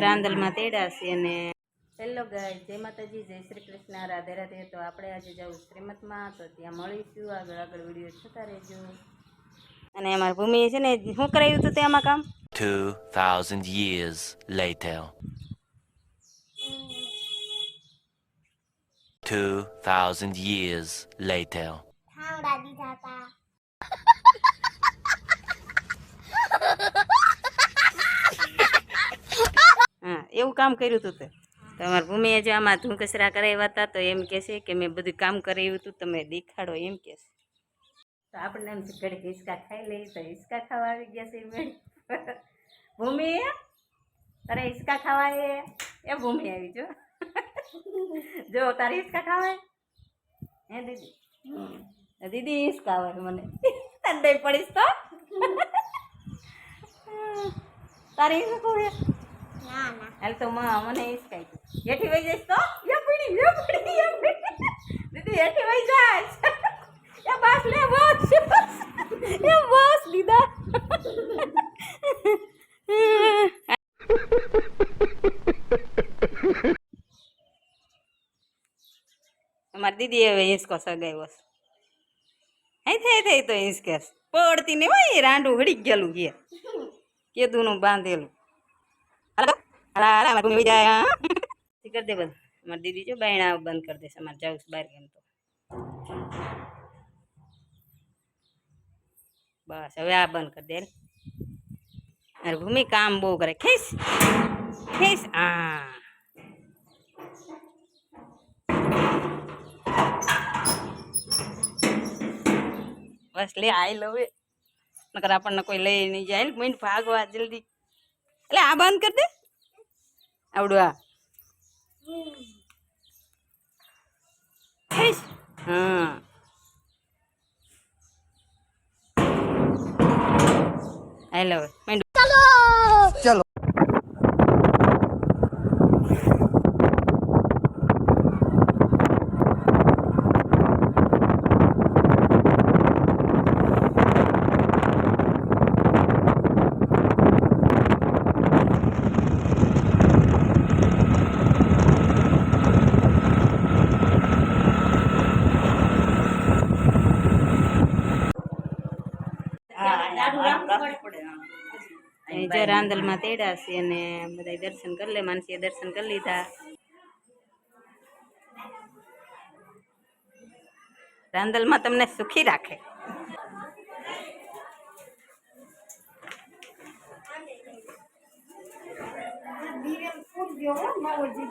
રાંદલમાં તેડા છે અને હેલો ગાય જય માતાજી જય શ્રી કૃષ્ણ રાધે રાધે. તો આપણે આજે જવું શ્રીમતમાં તો ત્યાં મળીશું. આગળ આગળ વીડિયો જોતા રહેજો. અને અમારી ભૂમિ છે ને શું કરાયું હતું તેમાં કામ? 2,000 years later. 2,000 years later. ઠાંગડા દીધા હતા હા એવું કામ કર્યું હતું તે? તો અમારી ભૂમિએ જો આમાં ધૂ કચરા કરાવ્યા હતા તો એમ કહે છે કે મેં બધું કામ કરાવ્યું હતું, તમે દેખાડો એમ કહે તો આપણને એમ ઘડીક હિંચકા ખાઈ લઈએ તો હિંચકા ખાવા આવી ગયા છે મેળ ભૂમિ, તારે હિંચકા ખાવાય એ? ભૂમિ આવી જો. જો, તારે હિંચકા ખાવાય હે દીદી? દીદી હિંચકા આવે મને. તને પડીશ તો? તારે હિંચકા હાલ તો મને એ જ કાંઈ હેઠી વહી જઈશ તો? યા પડી યા પડી, યા દીદી, હેઠી વહી જાય. યા બસ, લે, બસ, યા બસ. લીધા અમારી દીદી હવે હિંચકો સગાવ્યો હઈ થઈ થઈ તો હિંચકેસ પડતી ને હોય રાંડું હળી ગયેલું કે કેદુનું બાંધેલું. હાલા મારી ભૂમિ જાય, હા? કરી દે બંધ. મારી દીદી જો બાયણા બંધ કરી દેશે. અમારે જાઉં બહાર કેમ તો. બસ, હવે આ બંધ કરી દે અરે ભૂમિ કામ બહુ કરે. ખેસ ખેસ, હા. બસ, લે, આઈ લવ નકર આપણને કોઈ લઈ નહીં જાય. ને ભાગવા જલ્દી. એટલે આ બંધ કરી દે. આવડું આ. હા આઈ લવ રાંદલમાં તેડા છે અને બધા દર્શન કરી લે, માનસીએ દર્શન કરી લીધા. રાંદલમાં તમને સુખી રાખે. ઊભી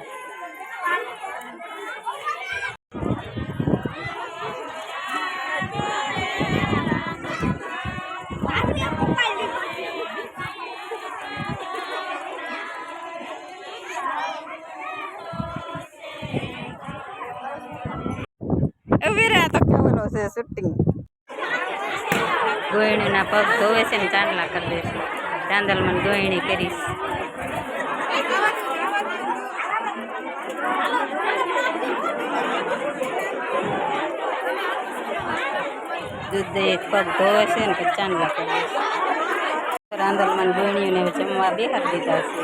ગોયણીના પગ ધોવે છે ને ચાંદલા કરી દેશે ચાંદલમાં ગોયણી કરીશ દૂધ દઈ પગ ધોવે છે ને પછી ચાંદલા કરી દેશે રાંદલમાં ગોયણીઓને હવે જમવા બેહાર દીધા છે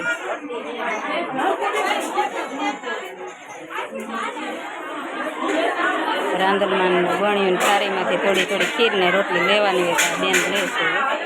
રાંદલમાં વણ્યું થાળીમાંથી થોડી થોડી ખીર ને રોટલી લેવાની હોય તો બેન લેશે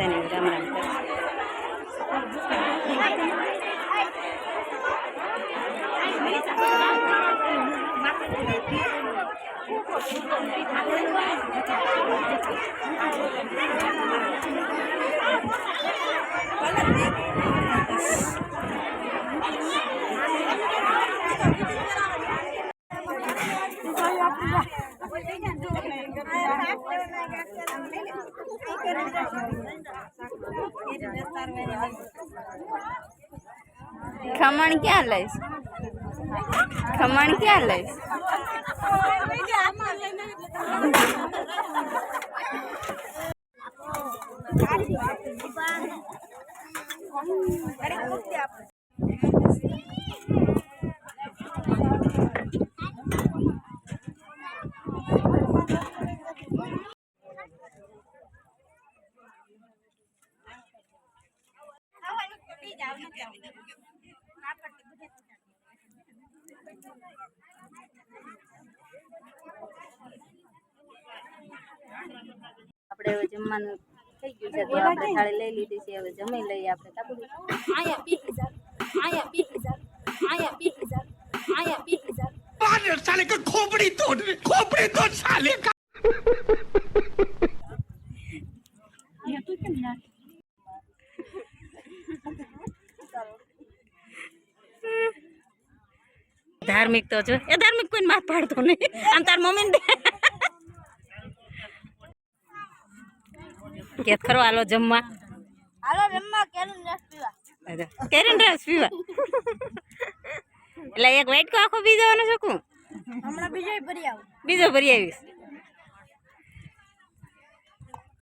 છે કપડાં દીધા ને એવું રામ રામ કરે છે. ખમણ ક્યાં લઈશ ખમણ ક્યાં લઈશ આપણે હવે જમવાનું થઈ ગયું છે તો આપણે થાળી લઈ લીધી છે હવે જમી લઈએ આપણે. તાપડી આયા પી હજાર આયા પી હજાર આયા પી હજાર આયા પી હજાર. પાને સાલે કે ખોપડી તોડ ખોપડી તોડ સાલે ધાર્મિક તો જો. એ ધાર્મિક કોઈ માર પાડતો નહીં. આમ તાર મમ્મી કે ખરો હાલો જમવા. હાલો રમવા કેનું રસ પીવા. કેરીન રસ પીવા. એટલે એક વાઇટ આખો બીજો શકું હમણાં બીજો ભરી આવું. બીજો ભરી આવીશ.